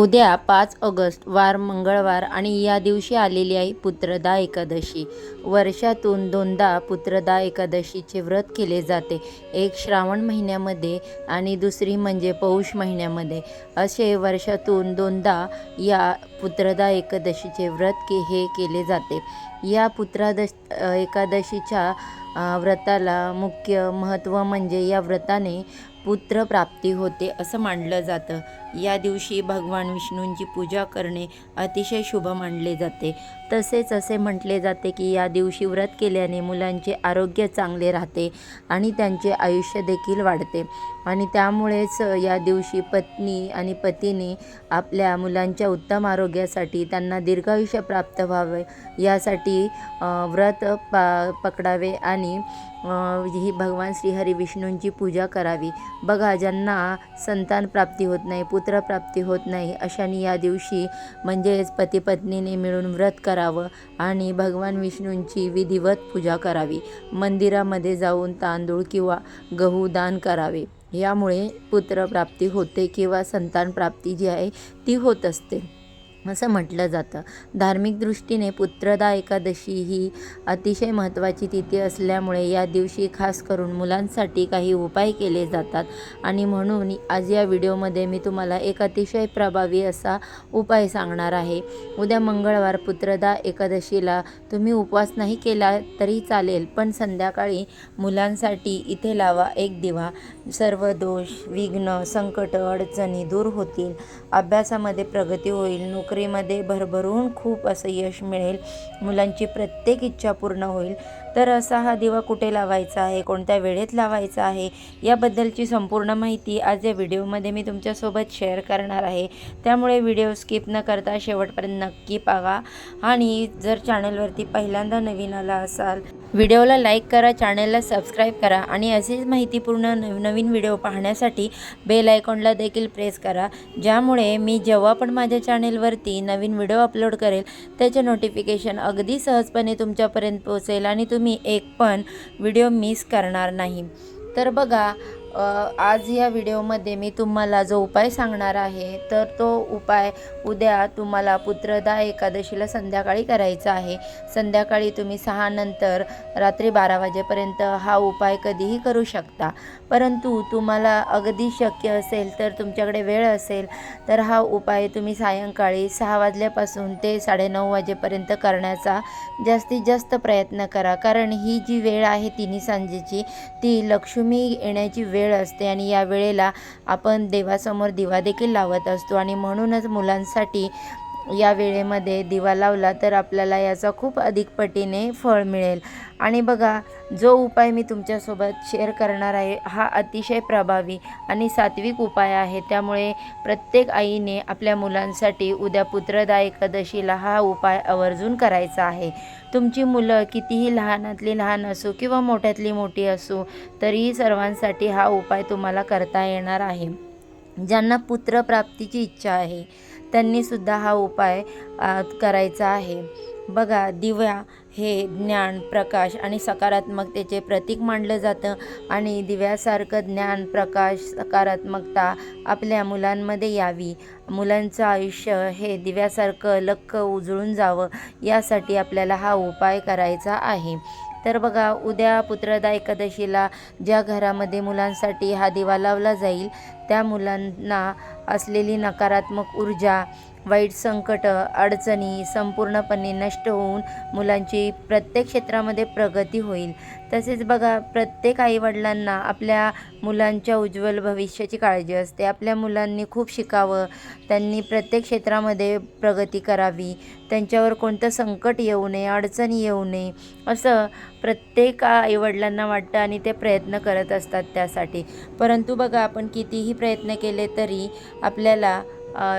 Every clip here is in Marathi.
उद्या पाच ऑगस्ट वार मंगळवार आणि या दिवशी आलेली आहे पुत्रदा एकादशी. वर्षातून दोनदा पुत्रदा एकादशीचे व्रत केले जाते. एक श्रावण महिन्यामध्ये आणि दुसरी म्हणजे पौष महिन्यामध्ये. असे वर्षातून दोनदा या पुत्रदा एकादशीचे व्रत के हे केले जाते. या पुत्रादश एकादशीच्या व्रताला मुख्य महत्त्व म्हणजे या व्रताने पुत्रप्राप्ती होते असं मानलं जातं. या दिवशी भगवान विष्णूंची पूजा करणे अतिशय शुभ मानले जाते. तसेच असे म्हटले जाते की या दिवशी व्रत केल्याने मुलांचे आरोग्य चांगले राहते आणि त्यांचे आयुष्य देखील वाढते. आणि त्यामुळेच या दिवशी पत्नी आणि पतीने आपल्या मुलांच्या उत्तम आरोग्यासाठी त्यांना दीर्घायुष्य प्राप्त व्हावे यासाठी व्रत पा पकडावे आणि ही भगवान श्रीहरी विष्णूंची पूजा करावी. बघा ज्यांना संतान प्राप्ती होत नाही पुत्रप्राप्ती होत नाही. अशाने या दिवशी म्हणजेच पती पत्नीने मिळून व्रत करावं आणि भगवान विष्णूंची विधिवत पूजा करावी. मंदिरामध्ये जाऊन तांदूळ किंवा गहू दान करावे. यामुळे पुत्रप्राप्ती होते किंवा संतान प्राप्ती जी आहे ती होत असते. असं म्हटलं जातं. धार्मिक दृष्टीने पुत्रदा एकादशी ही अतिशय महत्त्वाची तिथी असल्यामुळे या दिवशी खास करून मुलांसाठी काही उपाय केले जातात. आणि म्हणून आज या व्हिडिओमध्ये मी तुम्हाला एक अतिशय प्रभावी असा उपाय सांगणार आहे. उद्या मंगळवार पुत्रदा एकादशीला तुम्ही उपवास नाही केला तरी चालेल पण संध्याकाळी मुलांसाठी इथे लावा एक दिवा. सर्व दोष विघ्न संकट अडचणी दूर होतील. अभ्यासामध्ये प्रगती होईल नोकरीमध्ये भरभरून खूप असं यश मिळेल. मुलांची प्रत्येक इच्छा पूर्ण होईल. तर असा हा दिवा कुठे लावायचा आहे? कोणत्या वेळेत लावायचा आहे? याबद्दलची संपूर्ण माहिती आज या व्हिडिओमध्ये मी तुमच्यासोबत शेअर करणार आहे. त्यामुळे व्हिडिओ स्किप न करता शेवटपर्यंत नक्की पाहा. आणि जर चॅनलवरती पहिल्यांदा नवीन आला असाल व्हिडिओला लाईक करा चॅनलला सबस्क्राईब करा आणि असेच माहितीपूर्ण नवनवीन व्हिडिओ पाहण्यासाठी बेल आयकॉनला देखील प्रेस करा. ज्यामुळे मी जेव्हा पण माझ्या चॅनेलवरती नवीन व्हिडिओ अपलोड करेल त्याचे नोटिफिकेशन अगदी सहजपणे तुमच्यापर्यंत पोहोचेल आणि तुम्ही एक पण व्हिडिओ मिस करणार नाही. तर बघा आज या व्हिडिओमध्ये मी तुम्हाला जो उपाय सांगणार आहे तर तो उपाय उद्या तुम्हाला पुत्रदा एकादशीला संध्याकाळी करायचा आहे. संध्याकाळी तुम्ही सहा नंतर रात्री बारा वाजेपर्यंत हा उपाय कधीही करू शकता. परंतु तुम्हाला अगदी शक्य असेल तर तुमच्याकडे वेळ असेल तर हा उपाय तुम्ही सायंकाळी सहा वाजल्यापासून ते साडेनऊ वाजेपर्यंत करण्याचा जास्तीत जास्त प्रयत्न करा. कारण ही जी वेळ आहे तिन्ही सांजेची ती लक्ष्मी येण्याची वेळ वेळ असते आणि या वेळेला आपण देवासमोर दिवा देखील लावत असतो आणि म्हणूनच मुलांसाठी या वेळेमध्ये दिवा लावला तर आपल्याला याचा खूप अधिक पटीने फळ मिळेल. आणि बघा जो उपाय मी तुमच्यासोबत शेअर करणार आहे हा अतिशय प्रभावी आणि सात्विक उपाय आहे. त्यामुळे प्रत्येक आईने आपल्या मुलांसाठी उद्या पुत्रदा एकादशीला हा उपाय आवर्जून करायचा आहे. तुमची मुलं कितीही लहानातली लहान असो किंवा मोठ्यातली मोठी असो तरीही सर्वांसाठी हा उपाय तुम्हाला करता येणार आहे. ज्यांना पुत्रप्राप्तीची इच्छा आहे त्यांनीसुद्धा हा उपाय करायचा आहे. बघा दिव्या हे ज्ञान प्रकाश आणि सकारात्मकतेचे प्रतीक मानलं जातं आणि दिव्यासारखं ज्ञान प्रकाश सकारात्मकता आपल्या मुलांमध्ये यावी. मुलांचं आयुष्य हे दिव्यासारखं लक्क उजळून जावं यासाठी आपल्याला हा उपाय करायचा आहे. तर बघा उद्या पुत्रदा एकादशीला ज्या घरामध्ये मुलांसाठी हा दिवा लावला जाईल त्या मुलांना असलेली नकारात्मक ऊर्जा वाईट संकट अडचणी संपूर्णपणे नष्ट होऊन मुलांची प्रत्येक क्षेत्रामध्ये प्रगती होईल. तसेच बघा प्रत्येक आईवडिलांना आपल्या मुलांच्या उज्ज्वल भविष्याची काळजी असते. आपल्या मुलांनी खूप शिकावं. त्यांनी प्रत्येक क्षेत्रामध्ये प्रगती करावी. त्यांच्यावर कोणतं संकट येऊ नये अडचणी येऊ नये असं प्रत्येक आईवडिलांना वाटतं आणि ते प्रयत्न करत असतात त्यासाठी. परंतु बघा आपण कितीही प्रयत्न केले तरी आपल्याला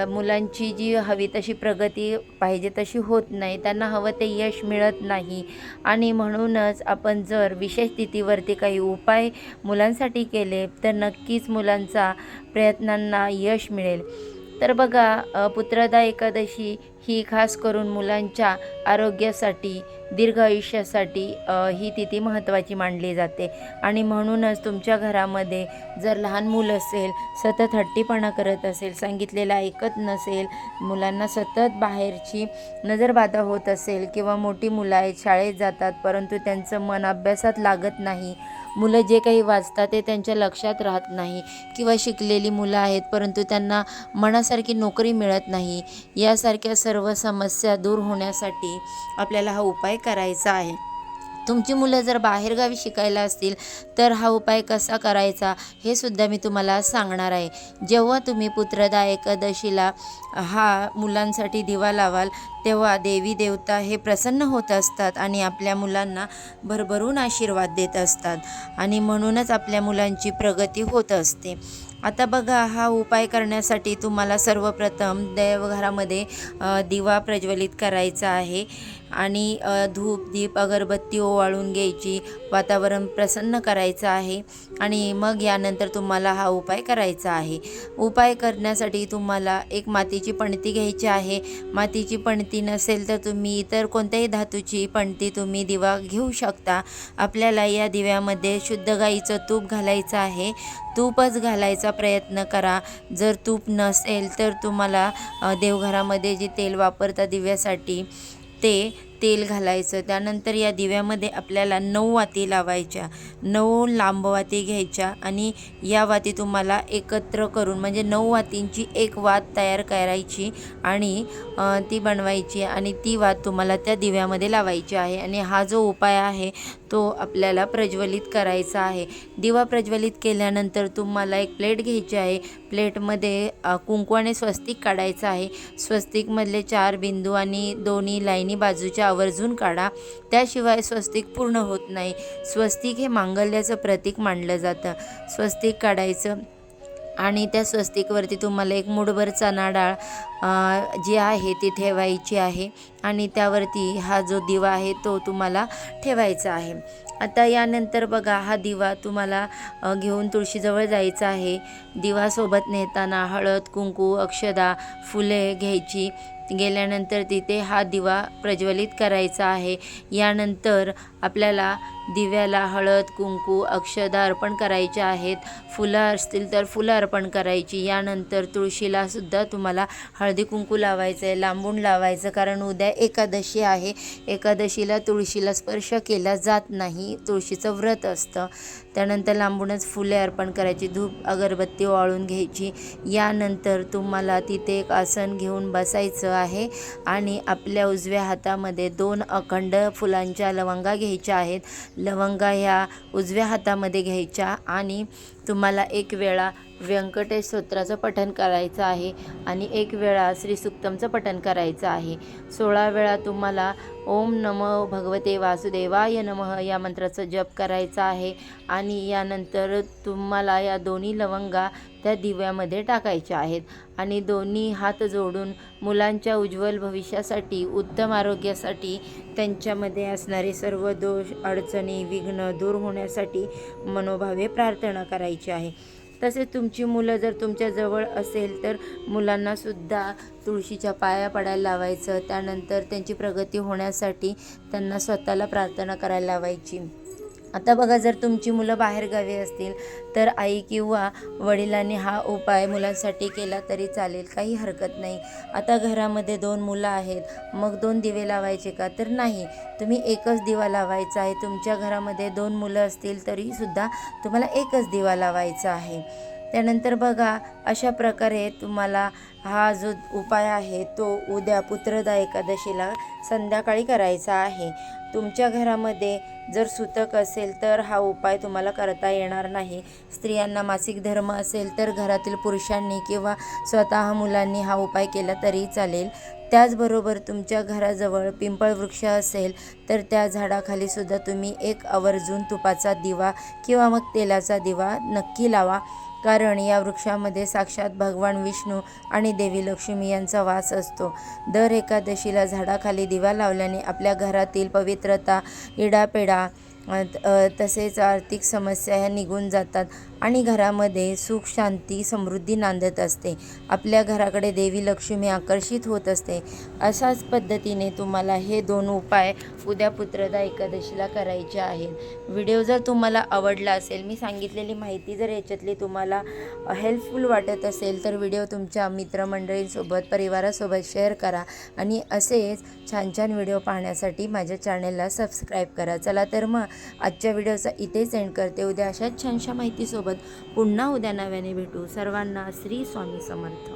मुलांची जी हवी तशी प्रगती पाहिजे तशी होत नाही त्यांना हवं ते यश मिळत नाही. आणि म्हणूनच आपण जर विशेष तिथीवरती काही उपाय मुलांसाठी केले तर नक्कीच मुलांचा प्रयत्नांना यश मिळेल. तर बघा पुत्रदा एकादशी ही खास करून मुलांच्या आरोग्यासाठी दीर्घ आयुष्यासाठी ही तिथी महत्त्वाची मानली जाते. आणि म्हणूनच तुमच्या घरामध्ये जर लहान मूल असेल सतत हट्टीपणा करत असेल सांगितलेलं ऐकत नसेल मुलांना सतत बाहेरची नजरबाधा होत असेल किंवा मोठी मुलं आहेत शाळेत जातात परंतु त्यांचं मन अभ्यासात लागत नाही मुलं जे काही वाचतात ते त्यांच्या लक्षात राहत नाही किंवा शिकलेली मुलं आहेत परंतु त्यांना मनासारखी नोकरी मिळत नाही. यासारख्या सर्व समस्या दूर होण्यासाठी आपल्याला हा उपाय करायचा आहे. तुमची मुलं जर बाहेरगावी शिकायला असतील तर हा उपाय कसा करायचा हे सुद्धा मी तुम्हाला सांगणार आहे. जेव्हा तुम्ही पुत्रदा एकादशीला हा मुलांसाठी दिवा लावाल तेव्हा देवी देवता हे प्रसन्न होत असतात आणि आपल्या मुलांना भरभरून आशीर्वाद देत असतात आणि म्हणूनच आपल्या मुलांची प्रगती होत असते. आता बघा हा उपाय करण्यासाठी तुम्हाला सर्वप्रथम देवघरामध्ये दिवा प्रज्वलित करायचा आहे. आणि धूप दीप अगरबत्ती ओवाळून घ्यायची वातावरण प्रसन्न करायचं आहे. आणि मग यानंतर तुम्हाला हा उपाय करायचा आहे. उपाय करण्यासाठी तुम्हाला एक मातीची पणती घ्यायची आहे. मातीची पणती नसेल तर तुम्ही इतर कोणत्याही धातूची पणती तुम्ही दिवा घेऊ शकता. आपल्याला या दिव्यामध्ये शुद्ध गाईचं तूप घालायचं आहे. तूपच घालायचा प्रयत्न करा. जर तूप नसेल तर तुम्हाला देवघरामध्ये जे तेल वापरता दिव्यासाठी ते तेल घालायचं त्यानंतर या दिव्यामध्ये आपल्याला नऊ वाती लावायच्या. नऊ लांब वाती घ्यायच्या आणि या वाती तुम्हाला एकत्र करून म्हणजे नऊ वातींची एक वात तयार करायची आणि ती बनवायची आणि ती वात तुम्हाला त्या दिव्यामध्ये लावायची आहे. आणि हा जो उपाय आहे तो आपल्याला प्रज्वलित करायचा आहे. दिवा प्रज्वलित केल्यानंतर तुम्हाला एक प्लेट घ्यायची आहे. प्लेटमध्ये कुंकू आणि स्वस्तिक काढायचं आहे. स्वस्तिकमधले चार बिंदू आणि दोन्ही लाईनी बाजूच्या आवर्जून काढा. त्याशिवाय स्वस्तिक पूर्ण होत नाही. स्वस्तिक हे मांगल्याचं प्रतीक मानलं जातं. स्वस्तिक काढायचं आणि त्या स्वस्तिकवरती तुम्हाला एक मुठभर चणा डाळ जी आहे ती ठेवायची आहे आणि त्यावरती हा जो दिवा आहे तो तुम्हाला ठेवायचा आहे. आता यानंतर बघा हा दिवा तुम्हाला घेऊन तुळशीजवळ जायचं आहे. दिवासोबत नेताना हळद कुंकू अक्षदा फुले घ्यायची. गेल्यानंतर तिथे हा दिवा प्रज्वलित करायचा आहे. यानंतर आपल्याला दिव्याला हळद कुंकू अक्षदा अर्पण करायच्या आहेत. फुलं असतील तर फुलं अर्पण करायची. यानंतर तुळशीला सुद्धा तुम्हाला हळदी कुंकू लावायचं आहे लांबून लावायचं. कारण उद्या एकादशी आहे. एकादशीला तुळशीला स्पर्श केला जात नाही. तुळशीचं व्रत असतं. त्यानंतर लांबूनच फुले अर्पण करायची धूप अगरबत्ती वाळून घ्यायची. यानंतर तुम्हाला तिथे एक आसन घेऊन बसायचं आहे आणि आपल्या उजव्या हातामध्ये दोन अखंड फुलांच्या लवंगा घ्यायच्या आहेत. लवंगा ह्या उजव्या हातामध्ये घ्यायच्या आणि तुम्हाला एक वेळा व्यंकटेश स्तोत्राचं पठण करायचं आहे आणि एक वेळा श्री सुक्तमचं पठण करायचं आहे. सोळा वेळा तुम्हाला ओम नम भगवते वासुदेवाय नमः. या मंत्राचा जप करायचा आहे आणि यानंतर तुम्हाला या दोन्ही लवंगा त्या दिव्यामध्ये टाकायच्या आहेत. आणि दोन्ही हात जोडून मुलांच्या उज्ज्वल भविष्यासाठी उत्तम आरोग्यासाठी त्यांच्यामध्ये असणारे सर्व दोष अडचणी विघ्न दूर होण्यासाठी मनोभावे प्रार्थना करायची आहे. तसेच तुमची मुलं जर तुमच्या जवळ असेल तर मुलांनासुद्धा तुळशीच्या पाया पडायला लावायचं. त्यानंतर त्यांची प्रगती होण्यासाठी त्यांना स्वतःला प्रार्थना करायला लावायची. आता बघा जर तुमची मुलं बाहेरगावी असतील तर आई किंवा वडिलांनी हा उपाय मुलांसाठी केला तरी चालेल काही हरकत नाही. आता घरामध्ये दोन मुलं आहेत मग दोन दिवे लावायचे का? तर नाही. तुम्ही एकच दिवा लावायचा आहे. तुमच्या घरामध्ये दोन मुलं असतील तरीसुद्धा तुम्हाला एकच दिवा लावायचा आहे. त्यानंतर बघा अशा प्रकारे तुम्हाला हा जो उपाय आहे तो उद्या पुत्रदा एकादशीला संध्याकाळी करायचा आहे. तुमच्या घरामध्ये जर सुतक असेल तर हा उपाय तुम्हाला करता येणार नाही. स्त्रियांना मासिक धर्म असेल तर घरातील पुरुषांनी किंवा स्वतः मुलांनी हा उपाय केला तरी चालेल. त्याचबरोबर तुमच्या घराजवळ पिंपळ वृक्ष असेल तर त्या झाडाखाली सुद्धा तुम्ही एक आवर्जून तुपाचा दिवा किंवा मग तेलाचा दिवा नक्की लावा. कारण या वृक्षामध्ये साक्षात भगवान विष्णू आणि देवी लक्ष्मी यांचा वास असतो. दर एकादशीला झाडाखाली दिवा लावल्याने आपल्या घरातील पवित्रता इडापेडा तसेच आर्थिक समस्या ह्या निघून जातात आणि घरामध्ये सुख शांती समृद्धी नांदत असते. आपल्या घराकडे देवी लक्ष्मी आकर्षित होत असते. अशाच पद्धतीने तुम्हाला हे दोन उपाय उद्या पुत्रदा एकादशीला करायचे आहेत. व्हिडिओ जर तुम्हाला आवडला असेल मी सांगितलेली माहिती जर याच्यातली तुम्हाला हेल्पफुल वाटत असेल तर व्हिडिओ तुमच्या मित्रमंडळींसोबत परिवारासोबत शेअर करा आणि असेच छान छान व्हिडिओ पाहण्यासाठी माझ्या चॅनलला सबस्क्राईब करा. चला तर मग आजच्या व्हिडिओचा इथेच एंड करते. उद्या अशाच छानशा माहितीसोबत पुन्हा उद्या नव्याने भेटू. सर्वांना श्री स्वामी समर्थ.